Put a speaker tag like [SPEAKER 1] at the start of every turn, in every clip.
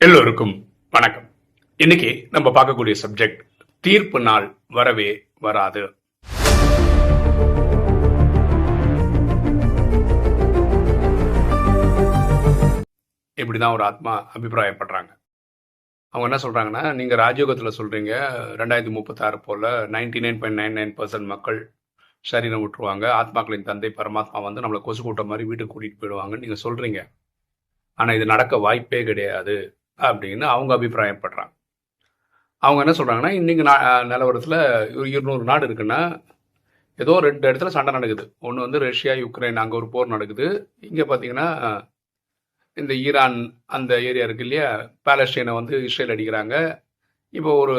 [SPEAKER 1] எல்லோருக்கும் வணக்கம். இன்னைக்கு நம்ம பார்க்கக்கூடிய சப்ஜெக்ட் தீர்ப்பு நாள் வரவே வராது. இப்படிதான் ஒரு ஆத்மா அபிப்பிராயப்படுறாங்க. அவங்க என்ன சொல்றாங்கன்னா நீங்க ராஜயோகத்தில் சொல்றீங்க ரெண்டாயிரத்தி முப்பத்தாறு போல ninety nine point nine nine percent மக்கள் சரீரம் விட்டுருவாங்க ஆத்மாக்களின் தந்தை பரமாத்மா வந்து நம்மளை கொசு கூட்டம் மாதிரி வீட்டுக்கு கூட்டிகிட்டு போயிடுவாங்கன்னு நீங்கள் சொல்கிறீங்க ஆனால் இது நடக்க வாய்ப்பே கிடையாது. அப்படின்னு அவங்க அபிப்பிராயப்படுறாங்க. அவங்க என்ன சொல்கிறாங்கன்னா இன்றைக்கி நா- நிலவரத்தில் ஒரு இருநூறு நாடு இருக்குன்னா ஏதோ ரெண்டு இடத்துல சண்டை நடக்குது. ஒன்று வந்து ரஷ்யா யுக்ரைன் அங்கே ஒரு போர் நடக்குது. இங்கே பார்த்தீங்கன்னா இந்த ஈரான் அந்த ஏரியா இருக்கு இல்லையா பாலஸ்டீனை வந்து இஸ்ரேல் அடிக்கிறாங்க. இப்போ ஒரு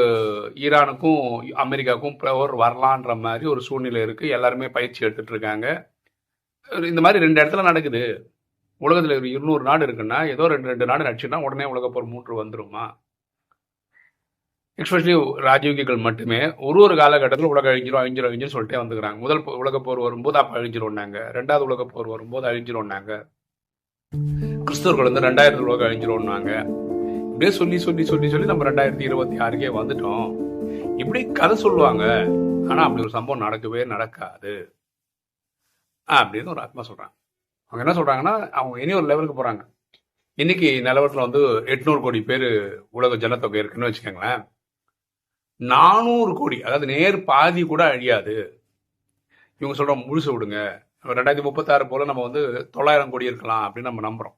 [SPEAKER 1] ஈரானுக்கும் அமெரிக்காவுக்கும் போர் வரலான்ற மாதிரி ஒரு சூழ்நிலை இருக்குது எல்லாருமே பயிற்சி எடுத்துகிட்டு இருக்காங்க. இந்த மாதிரி ரெண்டு இடத்துல நடக்குது. உலகத்தில் ஒரு இருநூறு நாடு இருக்குன்னா ஏதோ ரெண்டு ரெண்டு நாடு நடிச்சுன்னா உடனே உலகப்போர் மூன்று வந்துருமா? எக்ஸ்பெஷலி ராஜயோகிகள் மட்டுமே ஒரு ஒரு காலகட்டத்தில் உலக அழிஞ்சிரும் அழிஞ்சிரும் அழிஞ்சிரும் சொல்லிட்டே வந்துக்கிறாங்க. முதல் உலகப்போர் போர் வரும்போது அப்போ அழிஞ்சிரும்னாங்க. ரெண்டாவது உலகப்போர் வரும்போது அழிஞ்சிரும்னாங்க. கிறிஸ்தவர்கள் வந்து ரெண்டாயிரத்து உலகம் அழிஞ்சிரும்னாங்க. இப்படியே சொல்லி சொல்லி சொல்லி சொல்லி நம்ம ரெண்டாயிரத்தி இருபத்தி ஆறுக்கே வந்துட்டோம். இப்படி கதை சொல்லுவாங்க. ஆனா அப்படி ஒரு சம்பவம் நடக்கவே நடக்காது. அப்படின்னு ஒரு ஆத்மா சொல்கிறாங்க அவங்க என்ன சொல்றாங்கன்னா அவங்க இனி ஒரு லெவலுக்கு போறாங்க. இன்னைக்கு நிலவரத்தில் வந்து எட்நூறு கோடி பேர் உலக ஜனத்தொகை இருக்குன்னு வச்சுக்கோங்களேன். நானூறு கோடி அதாவது நேர் பாதி கூட அழியாது. இவங்க சொல்கிற முழுசு விடுங்க. ரெண்டாயிரத்தி முப்பத்தாறு போல் நம்ம வந்து தொள்ளாயிரம் கோடி இருக்கலாம் அப்படின்னு நம்ம நம்புகிறோம்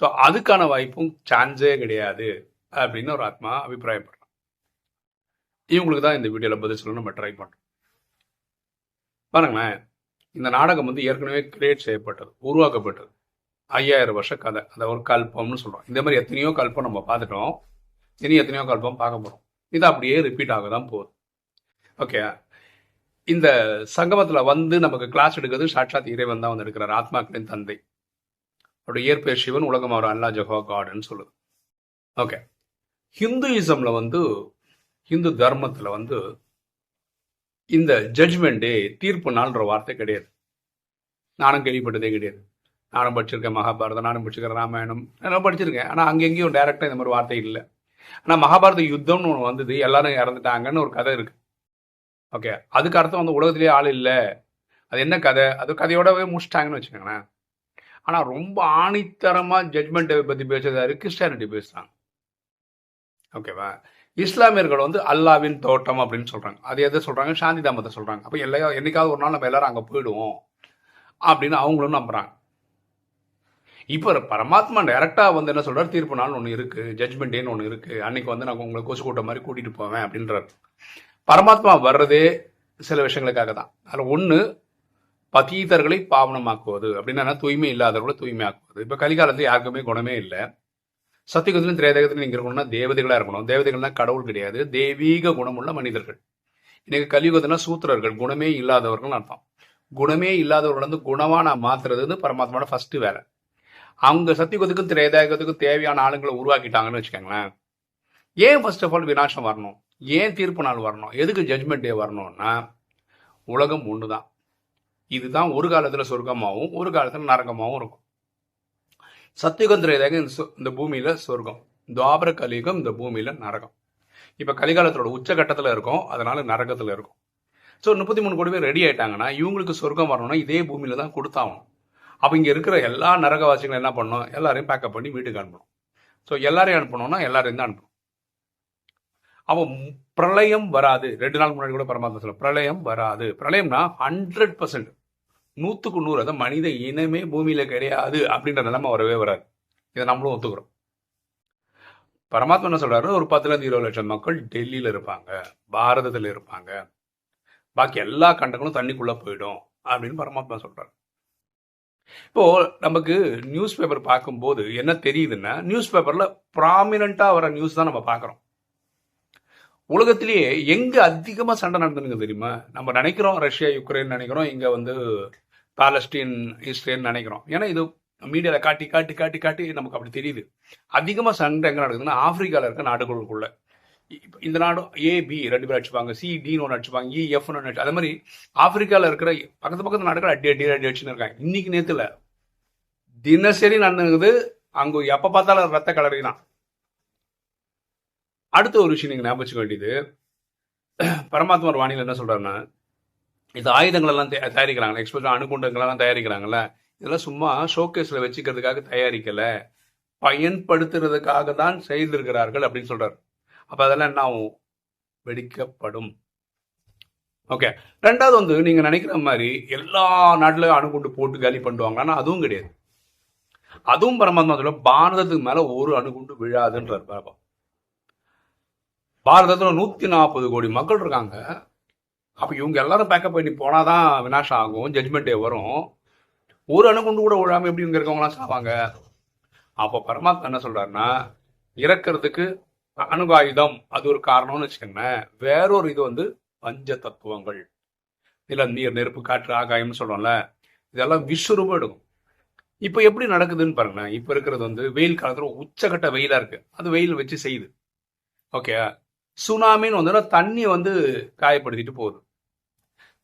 [SPEAKER 1] ஸோ அதுக்கான வாய்ப்பும் சான்ஸே கிடையாது அப்படின்னு ஒரு ஆத்மா அபிப்பிராயப்படுறோம் இவங்களுக்கு தான் இந்த வீடியோவில் பதில் சொல்ல நம்ம ட்ரை பண்ணுறோம் பாருங்களேன். இந்த நாடகம் வந்து ஏற்கனவே கிரியேட் செய்யப்பட்டது உருவாக்கப்பட்டது. ஐயாயிரம் வருஷ கதை அதை ஒரு கல்பம்னு சொல்கிறோம் இந்த மாதிரி எத்தனையோ கல்பம் நம்ம பார்த்துட்டோம். இனி எத்தனையோ கல்பம் பார்க்க போகிறோம் இது அப்படியே ரிப்பீட் ஆக தான் போகுது. ஓகே இந்த சங்கமத்தில் வந்து நமக்கு கிளாஸ் எடுக்கிறது சாட்சாத் இறைவன் தான் வந்து எடுக்கிறார் ஆத்மாக்களின் தந்தை. அவருடைய இயற்பெயர் சிவன் உலகம் அவர் அல்லா ஜஹோ காடுன்னு சொல்லுது. ஓகே ஹிந்துயிசம்ல வந்து ஹிந்து தர்மத்தில் வந்து இந்த ஜட்ஜ்மெண்டே தீர்ப்பு நாள்ன்ற வார்த்தை கிடையாது. நானும் கேள்விப்பட்டதே கிடையாது. நானும் படிச்சிருக்கேன் மகாபாரதம் நானும் படிச்சிருக்கேன் ராமாயணம் நான் படிச்சிருக்கேன். ஆனால் அங்கே எங்கேயும் டைரக்டாக இந்த மாதிரி வார்த்தை இல்லை. ஆனால் மகாபாரத யுத்தம்னு ஒன்று வந்தது எல்லாரும் இறந்துட்டாங்கன்னு ஒரு கதை இருக்கு. ஓகே அதுக்கு அர்த்தம் வந்து உலகத்திலே ஆள் இல்லை. அது என்ன கதை? அது கதையோடவே முடிச்சிட்டாங்கன்னு வச்சுக்கோங்களேன். ஆனால் ரொம்ப ஆணித்தரமாக ஜட்மெண்ட்டை பற்றி பேசுறதாரு கிறிஸ்டியானிட்டி பேசுகிறாங்க ஓகேவா இஸ்லாமியர்கள் வந்து அல்லாவின் தோட்டம் அப்படின்னு சொல்றாங்க. அது எதை சொல்றாங்க? சாந்தி தாமத்தை சொல்றாங்க. அப்போ எல்லா என்னைக்காவது ஒரு நாள் நம்ம எல்லாரும் அங்கே போயிடுவோம் அப்படின்னு அவங்களும் நம்புறாங்க. இப்போ பரமாத்மா டைரக்டா வந்து என்ன சொல்றாரு? தீர்ப்பு நாள் ஒன்று இருக்கு ஜட்மெண்டேன்னு ஒன்று இருக்கு. அன்னைக்கு வந்து நான் உங்களை கொசு கூட்டம் மாதிரி கூட்டிட்டு போவேன் அப்படின்றார். பரமாத்மா வர்றதே சில விஷயங்களுக்காக தான். அதில் ஒன்று பதீதர்களை பாவனமாக்குவது அப்படின்னா தூய்மை இல்லாதவர்களை தூய்மையாக்குவது. இப்போ கலிகாலத்தில் யாருக்குமே குணமே இல்லை. சத்தியகுதத்திலும் திரேதகத்திலும் நீங்க இருக்கணும்னா தேவதைகளா இருக்கணும். தேவதைகள்னா கடவுள் கிடையாது. தெய்வீக குணமுள்ள மனிதர்கள். இன்னைக்கு கலியுகத்தினா சூத்திரர்கள் குணமே இல்லாதவர்கள் அர்த்தம். குணமே இல்லாதவர்கள் வந்து குணமா நான் மாத்துறது வந்து பரமாத்மாவோட ஃபர்ஸ்ட் வேலை. அவங்க சத்தியுகத்துக்கும் திரேதாயகத்துக்கும் தேவையான ஆளுங்களை உருவாக்கிட்டாங்கன்னு வச்சுக்கோங்களேன். ஏன் ஃபர்ஸ்ட் ஆஃப் ஆல் விநாசம் வரணும்? ஏன் தீர்ப்பு நாள் வரணும்? எதுக்கு ஜட்மெண்ட் டே வரணும்னா உலகம் ஒன்று தான் இதுதான் ஒரு காலத்தில் சொர்க்கமாகவும் ஒரு காலத்தில் நரகமாகவும் இருக்கும். சத்தியுகம் திரேதாயுகம் இந்த பூமியில சொர்க்கம். துவாபர கலியுகம் இந்த பூமியில நரகம். இப்ப கலிகாலத்தோட உச்சகட்டத்துல இருக்கும் அதனால நரகத்துல இருக்கும். ஸோ முப்பத்தி மூணு கோடி பேர் ரெடி ஆயிட்டாங்கன்னா இவங்களுக்கு சொர்க்கம் வரணும்னா இதே பூமியில தான் கொடுத்தாகணும். அப்போ இங்கே இருக்கிற எல்லா நரகவாசிகளும் என்ன பண்ணணும்? எல்லாரையும் பேக்கப் பண்ணி வீட்டுக்கு அனுப்பணும். ஸோ எல்லாரையும் அனுப்பணும்னா எல்லாரையும் தான் அனுப்பணும். அப்போ பிரளயம் வராது. ரெண்டு நாள் முன்னாடி கூட பரமாத்மா சொல்ல பிரளயம் வராது. பிரளயம்னா ஹண்ட்ரட் பர்சன்ட் நூற்றுக்கு நூறு அதான் மனித இனமே பூமியில் கிடையாது அப்படின்ற நிலைமை வரவே வராது. இதை நம்மளும் ஒத்துக்கிறோம். பரமாத்மா என்ன சொல்கிறாரு ஒரு பத்துலேருந்து இருபது லட்சம் மக்கள் டெல்லியில் இருப்பாங்க பாரதத்தில் இருப்பாங்க. பாக்கி எல்லா கண்டங்களும் தண்ணிக்குள்ளே போயிடும் அப்படின்னு பரமாத்மா சொல்கிறார் இப்போ நமக்கு நியூஸ் பேப்பர் பார்க்கும்போது என்ன தெரியுதுன்னா நியூஸ் பேப்பரில் ப்ராமினண்ட்டாக வர நியூஸ் தான் நம்ம பார்க்குறோம். உலகத்திலேயே எங்க அதிகமா சண்டை நடந்துருக்கு தெரியுமா? நம்ம நினைக்கிறோம் ரஷ்யா யுக்ரைன் நினைக்கிறோம் இங்க வந்து பாலஸ்டீன் இஸ்ரேல் நினைக்கிறோம். ஏன்னா இது மீடியால காட்டி காட்டி காட்டி காட்டி நமக்கு அப்படி தெரியுது. அதிகமா சண்டை எங்க நடக்குதுன்னா ஆப்பிரிக்கால இருக்க நாடுகளுக்குள்ள. இந்த நாடும் ஏபி ரெண்டு பேர் அடிச்சுப்பாங்க. சி டின்னு ஒன்று அடிச்சுப்பாங்க. இ எஃப் ஒன்று அடிச்சு அதே மாதிரி ஆப்பிரிக்கால இருக்கிற பக்கத்து பக்கத்து நாடுகள் அடி அடி அடி அடிச்சுன்னு இருக்காங்க. இன்னைக்கு நேத்துல தினசரி நடந்துக்குது அங்க எப்ப பார்த்தாலும் ரத்த கலரி தான் அடுத்த ஒரு விஷயம் நீங்கள் ஞாபகம் வேண்டியது. பரமாத்மர் வாணியில் என்ன சொல்கிறாருன்னா இது ஆயுதங்கள் எல்லாம் தயாரிக்கிறாங்க எக்ஸ்போஸ் அணுகுண்டங்கள் தயாரிக்கிறாங்கல்ல இதெல்லாம் சும்மா ஷோகேஸில் வச்சுக்கிறதுக்காக தயாரிக்கலை. பயன்படுத்துறதுக்காக தான் செய்திருக்கிறார்கள் அப்படின்னு சொல்கிறார் அப்போ அதெல்லாம் என்ன ஆகும்? வெடிக்கப்படும். ஓகே ரெண்டாவது வந்து நீங்கள் நினைக்கிற மாதிரி எல்லா நாட்டிலையும் அணுகுண்டு போட்டு காலி ஆனால் அதுவும் கிடையாது. அதுவும் பரமாத்மா சொல்ல பாரதத்துக்கு மேலே ஒரு அணுகுண்டு விழாதுன்றார் பாபா பாரதத்தில் நூற்றி நாற்பது கோடி மக்கள் இருக்காங்க. அப்போ இவங்க எல்லாரும் பேக்கப் பண்ணி போனால் தான் வினாஷம் ஆகும் ஜட்மெண்ட் டே வரும். ஒரு அணுகுண்டு கூட விழாம எப்படி இங்கே இருக்கவங்களாம் சாவாங்க? அப்போ பரமாத்மா என்ன சொல்கிறாருன்னா இறக்கிறதுக்கு அணுகாயுதம் அது ஒரு காரணம்னு வச்சுக்கோங்களேன். வேறொரு இது வந்து பஞ்ச தத்துவங்கள். இதில் நீர் நெருப்பு காற்று ஆகாயம்னு சொல்கிறோம்ல இதெல்லாம் விஸ்வரூபம் எடுக்கும். இப்போ எப்படி நடக்குதுன்னு பாருங்களேன். இப்போ இருக்கிறது வந்து வெயில் காலத்தில் உச்சக்கட்ட வெயிலாக இருக்குது அது வெயில் வச்சு செய்யுது. ஓகே சுனாமின்னு வந்தோன்னா தண்ணி வந்து காயப்படுத்திட்டு போகுது.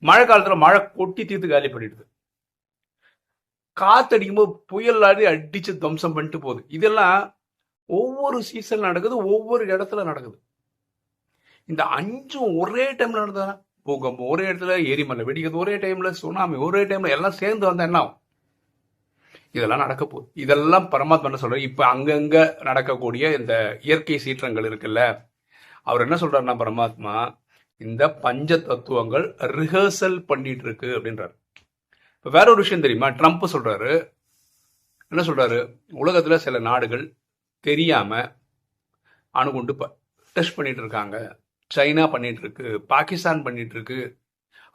[SPEAKER 1] மழை காலத்தில் மழை கொட்டி தீர்த்து காலி பண்ணிடுது. காத்தடிக்கும் போது புயல் ஆடி அடிச்சு துவம்சம் பண்ணிட்டு போகுது. இதெல்லாம் ஒவ்வொரு சீசன் நடக்குது ஒவ்வொரு இடத்துல நடக்குது. இந்த அஞ்சும் ஒரே டைம்ல நடந்ததுனா பூகம்பம் ஒரே இடத்துல எரிமலை வெடிக்கிறது ஒரே டைம்ல சுனாமி ஒரே டைம்ல எல்லாம் சேர்ந்து வந்தா என்ன ஆகும்? இதெல்லாம் நடக்க போகுது. இதெல்லாம் பரமாத்மா என்ன இப்போ இப்ப அங்கங்க நடக்கக்கூடிய இந்த இயற்கை சீற்றங்கள் இருக்குல்ல அவர் என்ன சொல்றாருன்னா பரமாத்மா இந்த பஞ்ச தத்துவங்கள் ரிஹர்சல் பண்ணிட்டு இருக்கு அப்படின்றாரு. இப்போ வேற ஒரு விஷயம் தெரியுமா? ட்ரம்ப் சொல்றாரு. என்ன சொல்றாரு? உலகத்துல சில நாடுகள் தெரியாம அணுகுண்டு டெஸ்ட் பண்ணிட்டு இருக்காங்க சைனா பண்ணிட்டு இருக்கு பாகிஸ்தான் பண்ணிட்டு இருக்கு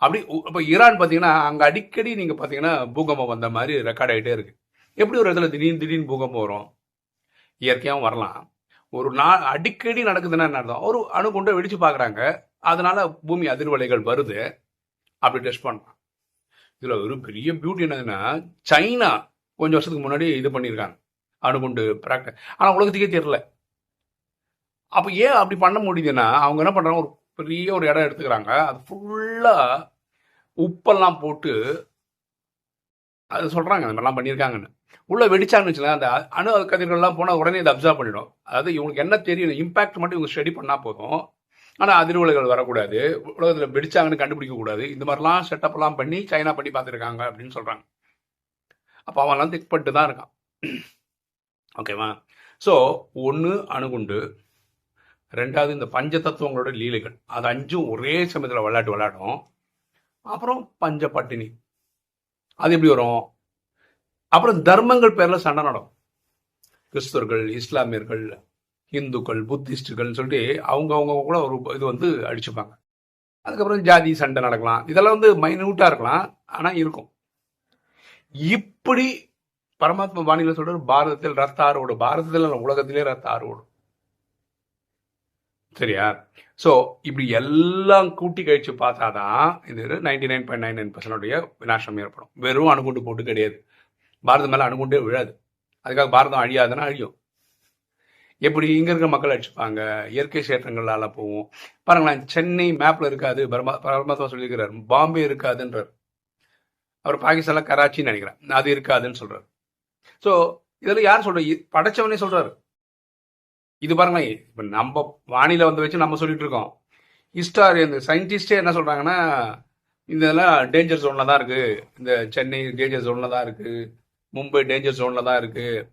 [SPEAKER 1] அப்படி உ- ஈரான் பார்த்தீங்கன்னா அங்கே அடிக்கடி நீங்கள் பார்த்தீங்கன்னா பூகம்பம் வந்த மாதிரி ரெக்கார்ட் ஆயிட்டே இருக்கு. எப்படி ஒரு இடத்துல திடீர்னு திடீர்னு பூகம்பம் வரும்? இயற்கையாகவும் வரலாம். ஒரு நாள் அடிக்கடி நடக்குதுன்னா என்ன அர்த்தம்? ஒரு அணுகுண்டை வெடிச்சு பார்க்குறாங்க. அதனால பூமி அதிர்வலைகள் வருது. அப்படி டெஸ்ட் பண்ணலாம். இதில் ஒரு பெரிய பியூட்டி என்னதுன்னா சைனா கொஞ்சம் வருஷத்துக்கு முன்னாடி இது பண்ணியிருக்காங்க. அணுகுண்டு ப்ராக்டிஸ் ஆனால் உலகத்துக்கே தெரியல. அப்போ ஏன் அப்படி பண்ண முடியுதுன்னா அவங்க என்ன பண்ணுறாங்க ஒரு பெரிய ஒரு இடம் எடுத்துக்கிறாங்க. அது ஃபுல்லாக உப்பெல்லாம் போட்டு அது சொல்கிறாங்க அந்த மாதிரிலாம் பண்ணியிருக்காங்கன்னு. உள்ளே வெடிச்சாங்கன்னு வச்சுக்கலாம் அந்த அணு கதிர்கள்லாம் போனால் உடனே இதை அப்சர்வ் பண்ணிடும். அதாவது இவங்களுக்கு என்ன தெரியும் இம்பாக்ட் மட்டும் இவங்க ஸ்டடி பண்ணால் போதும். ஆனால் அதிர்வலைகள் வரக்கூடாது. உலகத்தில் வெடிச்சாங்கன்னு கண்டுபிடிக்க கூடாது. இந்த மாதிரிலாம் செட்டப்லாம் பண்ணி சைனா பண்ணி பார்த்துருக்காங்க அப்படின்னு சொல்கிறாங்க அப்போ அவன்லாம் திக் பண்ணிட்டு தான் இருக்கான். ஓகேவா ஸோ ஒன்று அணுகுண்டு ரெண்டாவது இந்த பஞ்ச தத்துவங்களோட லீலைகள். அது அஞ்சும் ஒரே சமயத்தில் விளையாட்டு விளையாடும். அப்புறம் பஞ்ச பட்டினி. அது எப்படி வரும்? அப்புறம் தர்மங்கள் பேர்ல சண்டை நடக்கும். கிறிஸ்தவர்கள் இஸ்லாமியர்கள் இந்துக்கள் புத்திஸ்டுகள் சொல்லிட்டு அவங்க அவங்க கூட ஒரு இது வந்து அடிச்சுப்பாங்க. அதுக்கப்புறம் ஜாதி சண்டை நடக்கலாம். இதெல்லாம் வந்து மைனூட்டா இருக்கலாம். ஆனா இருக்கும். இப்படி பரமாத்மா வாணியில சொல்ற பாரதத்தில் ரத்த ஆறு பாரதத்தில் உலகத்திலே ரத்த ஆறு சரியா? ஸோ இப்படி எல்லாம் கூட்டி கழிச்சு பார்த்தாதான் இது ninety nine point nine nine விநாசம் ஏற்படும். வெறும் அணுகுண்டு போட்டு கிடையாது. பாரதம் மேலே அணுகுண்டே விழாது. அதுக்காக பாரதம் அழியாதுன்னா அழியும். எப்படி இங்கே இருக்கிற மக்கள் அடிச்சுப்பாங்க இயற்கை சேற்றங்களால் போவோம். பாருங்களேன் சென்னை மேப்பில் இருக்காது பரமா பரமாத்மா சொல்லியிருக்கிறார். பாம்பே இருக்காதுன்றார். அவர் பாகிஸ்தானில் கராச்சின்னு நினைக்கிறேன். அது இருக்காதுன்னு சொல்கிறார் ஸோ இதெல்லாம் யார் சொல்கிற படைச்சவனே சொல்கிறாரு இது பாருங்களேன் இப்போ நம்ம வானிலை வந்து வச்சு நம்ம சொல்லிட்டு இருக்கோம். ஹிஸ்டாரி இந்த சயின்டிஸ்டே என்ன சொல்கிறாங்கன்னா இந்த இதெல்லாம் டேஞ்சர் ஜோனில் தான் இருக்குது இந்த சென்னை டேஞ்சர் ஜோனில் தான் இருக்குது மும்பை டேஞ்சர் ஜோனில் தான் இருக்குது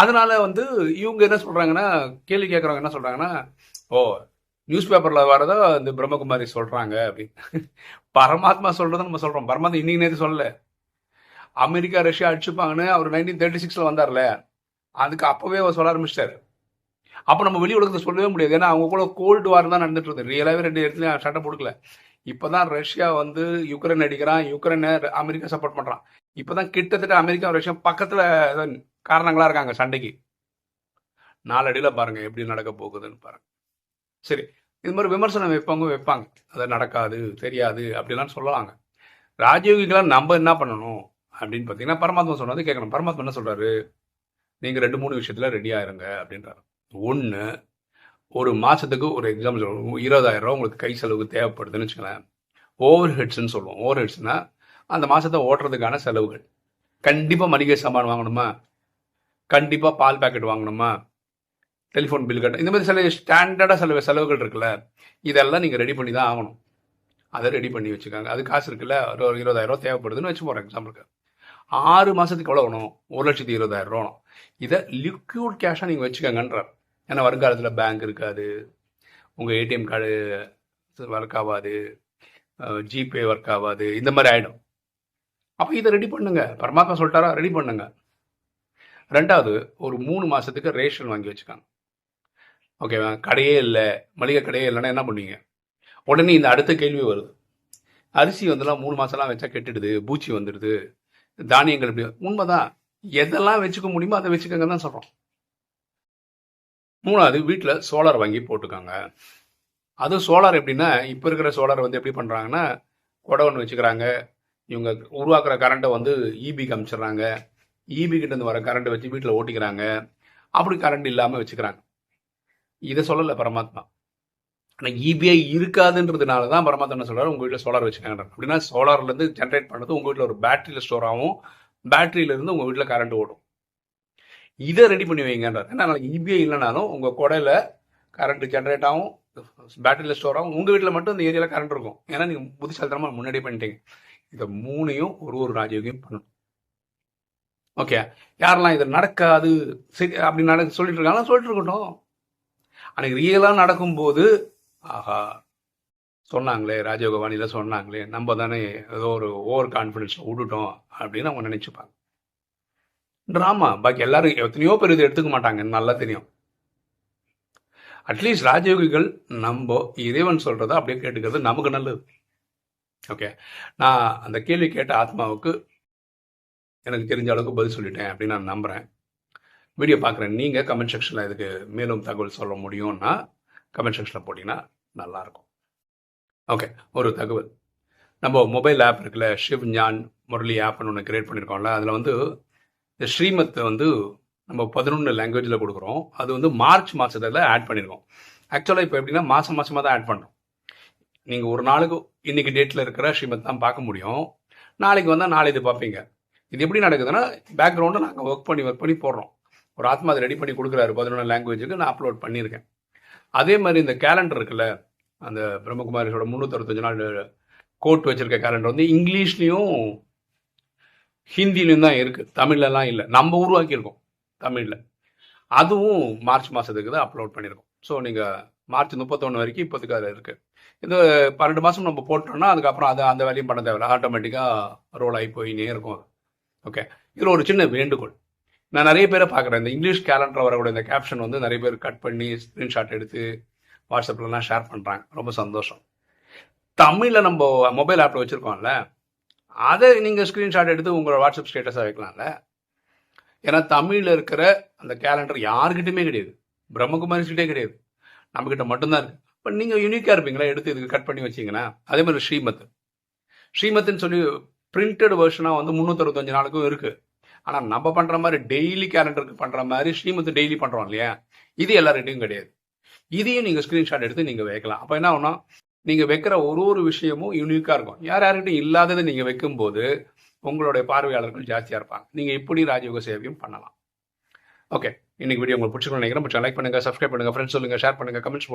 [SPEAKER 1] அதனால வந்து இவங்க என்ன சொல்கிறாங்கன்னா கேள்வி கேட்குறவங்க என்ன சொல்கிறாங்கன்னா ஓ நியூஸ் பேப்பரில் வரதோ இந்த பிரம்மகுமாரி சொல்கிறாங்க அப்படின்னு. பரமாத்மா சொல்கிறத நம்ம சொல்கிறோம் பரமாத்மா இன்னைக்கு நேற்று சொல்லல. அமெரிக்கா ரஷ்யா அடிச்சுப்பாங்கன்னு அவர் நைன்டீன் தேர்ட்டி சிக்ஸில் வந்தார்ல. அதுக்கு அப்போவே அவர் சொல்ல ஆரம்பிச்சிட்டாரு. அப்போ நம்ம வெளி உலகத்தை சொல்லவே முடியாது. ஏன்னா அவங்க கூட கோல்டு வார் தான் நடந்துட்டு இருந்தது. ரியலாகவே ரெண்டு இடத்துலையும் சண்டை கொடுக்கல இப்பதான் ரஷ்யா வந்து யுக்ரைன் அடிக்கிறான். யுக்ரைனை அமெரிக்கா சப்போர்ட் பண்ணுறான் இப்போதான் கிட்டத்தட்ட அமெரிக்கா ரஷ்யா பக்கத்தில் காரணங்களாக இருக்காங்க சண்டைக்கு. நாலடியில் பாருங்கள் எப்படி நடக்க போகுதுன்னு பாருங்கள் சரி இது மாதிரி விமர்சனம் வைப்பவங்க வைப்பாங்க. அது நடக்காது தெரியாது அப்படிலாம் சொல்லலாங்க. ராஜயோகிகளாம் நம்ம என்ன பண்ணணும் அப்படின்னு பார்த்தீங்கன்னா பரமாத்மா சொன்னது கேட்கணும். பரமாத்மா என்ன சொல்கிறாரு நீங்கள் ரெண்டு மூணு விஷயத்தில் ரெடியா இருங்க அப்படின்றாரு. ஒன்று ஒரு மாதத்துக்கு ஒரு எக்ஸாம்பிள் சொல்லுவோம். இருபதாயிரம் ரூபா உங்களுக்கு கை செலவுக்கு தேவைப்படுதுன்னு வச்சுக்கலாம் ஓவர் ஹெட்ஸ்ன்னு சொல்லுவோம். ஓவர் ஹெட்ஸ்னால் அந்த மாதத்தை ஓட்டுறதுக்கான செலவுகள். கண்டிப்பாக மளிகை சாமான் வாங்கணுமா? கண்டிப்பாக பால் பாக்கெட் வாங்கணுமா? டெலிஃபோன் பில் கட்ட இந்த மாதிரி சில ஸ்டாண்டர்டாக சில செலவுகள் இருக்குல்ல இதெல்லாம் நீங்கள் ரெடி பண்ணி தான் ஆகணும். அதை ரெடி பண்ணி வச்சுக்காங்க. அது காசு இருக்குல்ல ஒரு இருபதாயிரம் ரூபா தேவைப்படுதுன்னு வச்சு போகிறேன் எக்ஸாம்பிளுக்கு ஆறு மாதத்துக்கு எவ்வளோ வேணும்? ஒரு லட்சத்தி இருபதாயிரம் ரூபா வேணும். இதை லிக்யூட் கேஷாக நீங்கள் வச்சுக்கோங்கன்றார். ஏன்னா வருங்காலத்தில் பேங்க் இருக்காது. உங்கள் ஏடிஎம் கார்டு ஒர்க் ஆகாது. ஜிபே ஒர்க் ஆகாது. இந்த மாதிரி ஆகிடும் அப்போ இதை ரெடி பண்ணுங்க. பரமாத்மா சொல்லிட்டாரா? ரெடி பண்ணுங்க. ரெண்டாவது ஒரு மூணு மாதத்துக்கு ரேஷன் வாங்கி வச்சுக்காங்க. ஓகேவா கடையே இல்லை. மளிகை கடையே இல்லைன்னா என்ன பண்ணுவீங்க? உடனே இந்த அடுத்த கேள்வி வருது. அரிசி வந்துலாம் மூணு மாதம்லாம் வச்சா கெட்டுடுது. பூச்சி வந்துடுது. தானியங்கள் இப்படி உண்மைதான். எதெல்லாம் வச்சுக்க முடியுமோ அதை வச்சுக்கோங்க தான் சொல்கிறோம் மூணாவது வீட்டில் சோலார் வாங்கி போட்டுக்காங்க. அது சோலார் எப்படின்னா இப்போ இருக்கிற சோலார் வந்து எப்படி பண்ணுறாங்கன்னா குடை ஒன்று வச்சுக்கிறாங்க. இவங்க உருவாக்குற கரண்ட்டை வந்து இபி காமிச்சிடுறாங்க இபி கிட்ட வர கரண்ட்டை வச்சு வீட்டில் ஓட்டிக்கிறாங்க. அப்படி கரண்ட் இல்லாமல் வச்சுக்கிறாங்க. இதை சொல்லலை பரமாத்மா. ஆனால் இபிஐ இருக்காதுன்றதுனால தான் பரமாத்மா என்ன சொல்கிறார் உங்கள் வீட்டில் சோலார் வச்சுக்காங்க அப்படின்னா சோலார்லேருந்து ஜென்ரேட் பண்ணது உங்கள் வீட்டில் ஒரு பேட்டரியில் ஸ்டோர் ஆகும். பேட்டரியிலேருந்து உங்கள் வீட்டில் கரண்ட் ஓடும். இதை ரெடி பண்ணி வைங்கன்றார். ஏன்னா நாளைக்கு இபிஐ இல்லைனாலும் உங்கள் கொடையில் கரண்ட் ஜென்ரேட் ஆகும். பேட்டரியில் ஸ்டோர் ஆகும். உங்கள் வீட்டில் மட்டும் இந்த ஏரியாவில் கரண்ட் இருக்கும். ஏன்னா நீங்கள் புத்திசாலித்தனமாக முன்னாடியே பண்ணிட்டீங்க. இந்த மூணையும் ஒரு ஒரு ராஜயோகியும் பண்ணணும். ஓகே யாரெல்லாம் இது நடக்காது சரி அப்படி நடக்க சொல்லிட்டு இருக்காங்க சொல்லிட்டு இருக்கட்டும் அன்னைக்கு ரியலாக நடக்கும்போது ஆஹா சொன்னாங்களே ராஜயோக வாணியில் சொன்னாங்களே நம்ம தானே ஏதோ ஒரு ஓவர் கான்ஃபிடென்ஸில் விட்டுட்டோம் அப்படின்னு அவங்க நினச்சிப்பாங்க. ட்ராமா பாக்கி எல்லாரும் எத்தனையோ பேர் இதை எடுத்துக்க மாட்டாங்க நல்லா தெரியும். அட்லீஸ்ட் ராஜயோகிகள் நம்ம இறைவன் சொல்கிறத அப்படியே கேட்டுக்கிறது நமக்கு நல்லது. ஓகே நான் அந்த கேள்வி கேட்ட ஆத்மாவுக்கு எனக்கு தெரிஞ்ச அளவுக்கு பதில் சொல்லிட்டேன் அப்படின்னு நான் நம்புகிறேன் வீடியோ பார்க்குறேன் நீங்கள் கமெண்ட் செக்ஷனில் இதுக்கு மேலும் தகவல் சொல்ல முடியும்னா கமெண்ட் செக்ஷனில் போட்டிங்கன்னா நல்லாயிருக்கும். ஓகே ஒரு தகவல். நம்ம மொபைல் ஆப் இருக்குல்ல ஷிவ் ஞான் முரளி ஆப்னு ஒன்று கிரியேட் பண்ணியிருக்கோம்ல அதில் வந்து இந்த ஸ்ரீமத்தை வந்து நம்ம பதினொன்று லாங்குவேஜில் கொடுக்குறோம். அது வந்து மார்ச் மாதத்தில் ஆட் பண்ணியிருக்கோம் ஆக்சுவலாக இப்போ எப்படின்னா மாதம் மாதமாக தான் ஆட் பண்ணுறோம் நீங்கள் ஒரு நாளுக்கு இன்றைக்கி டேட்டில் இருக்கிற ஸ்ரீமத் தான் பார்க்க முடியும். நாளைக்கு வந்தால் நாளை இது பார்ப்பீங்க. இது எப்படி நடக்குதுன்னா பேக்ரவுண்டை நாங்கள் ஒர்க் பண்ணி ஒர்க் பண்ணி போடுறோம். ஒரு ஆத்மா அதை ரெடி பண்ணி கொடுக்குறாரு. பதினொன்று லாங்குவேஜுக்கு நான் அப்லோட் பண்ணியிருக்கேன். அதே மாதிரி இந்த கேலண்டர் இருக்குல்ல அந்த பிரம்மகுமாரிஸோட முந்நூற்றஞ்சு நாள் கோட் வச்சிருக்க கேலண்டர் வந்து இங்கிலீஷ்லேயும் ஹிந்திலையும் தான் இருக்குது தமிழ்லலாம் இல்லை. நம்ம உருவாக்கியிருக்கோம் தமிழில். அதுவும் மார்ச் மாதத்துக்கு தான் அப்லோட் பண்ணியிருக்கோம். ஸோ நீங்கள் மார்ச் முப்பத்தொன்று வரைக்கும் இப்போதுக்கு அதில் இருக்குது இது பன்னெண்டு மாதம் நம்ம போட்டோம்னா அதுக்கப்புறம் அதை அந்த வேலையும் பண்ண தேவையில்ல. ஆட்டோமேட்டிக்காக ரோல் ஆகி போயினே இருக்கும் ஓகே இதில் ஒரு சின்ன வேண்டுகோள். நான் நிறைய பேரை பார்க்குறேன். இந்த இங்கிலீஷ் கேலண்டர் வரக்கூடிய இந்த கேப்ஷன் வந்து நிறைய பேர் கட் பண்ணி ஸ்க்ரீன்ஷாட் எடுத்து வாட்ஸ்அப்லலாம் ஷேர் பண்ணுறாங்க ரொம்ப சந்தோஷம். தமிழில் நம்ம மொபைல் ஆப்பில் வச்சுருக்கோம்ல அதை நீங்கள் ஸ்க்ரீன்ஷாட் எடுத்து உங்களோட வாட்ஸ்அப் ஸ்டேட்டஸாக வைக்கலாம்ல. ஏன்னா தமிழில் இருக்கிற அந்த கேலண்டர் யாருக்கிட்டையுமே கிடையாது. பிரம்மகுமாரிஸ்கிட்டே கிடையாது. நம்மக்கிட்ட மட்டும்தான் இருக்குது இப்போ நீங்கள் யூனிக்காக இருப்பீங்களா? எடுத்து இதுக்கு கட் பண்ணி வச்சிங்கன்னா. அதே மாதிரி ஸ்ரீமத் ஸ்ரீமத்துன்னு சொல்லி பிரிண்டட் வேர்ஷனாக வந்து முந்நூற்றறுபத்தஞ்சு நாளுக்கும் இருக்குது ஆனால் நம்ம பண்ணுற மாதிரி டெய்லி கேலண்டருக்கு பண்ணுற மாதிரி ஸ்ரீமத் டெய்லி பண்ணுறோம் இல்லையா? இது எல்லார்கிட்டையும் கிடையாது. இதையும் நீங்கள் ஸ்க்ரீன்ஷாட் எடுத்து நீங்கள் வைக்கலாம். அப்போ என்ன ஆகும்னா நீங்கள் வைக்கிற ஒரு ஒரு விஷயமும் யூனிக்காக இருக்கும். யார் யார்கிட்டையும் இல்லாததை நீங்கள் வைக்கும்போது உங்களுடைய பார்வையாளர்கள் ஜாஸ்தியாக இருப்பாங்க. நீங்கள் இப்படி ராஜயோக சேவையும் பண்ணலாம். ஓகே இன்னைக்கு வீடியோ உங்களுக்கு பிடிச்சிக்கணும் நினைக்கிறேன். லைக் பண்ணுங்கள் சப்ஸ்கிரைப் பண்ணுங்கள் ஃப்ரெண்ட்ஸ் சொல்லுங்கள் ஷேர் பண்ணுங்கள் கமெண்ட்ஸ்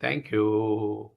[SPEAKER 1] Thank you.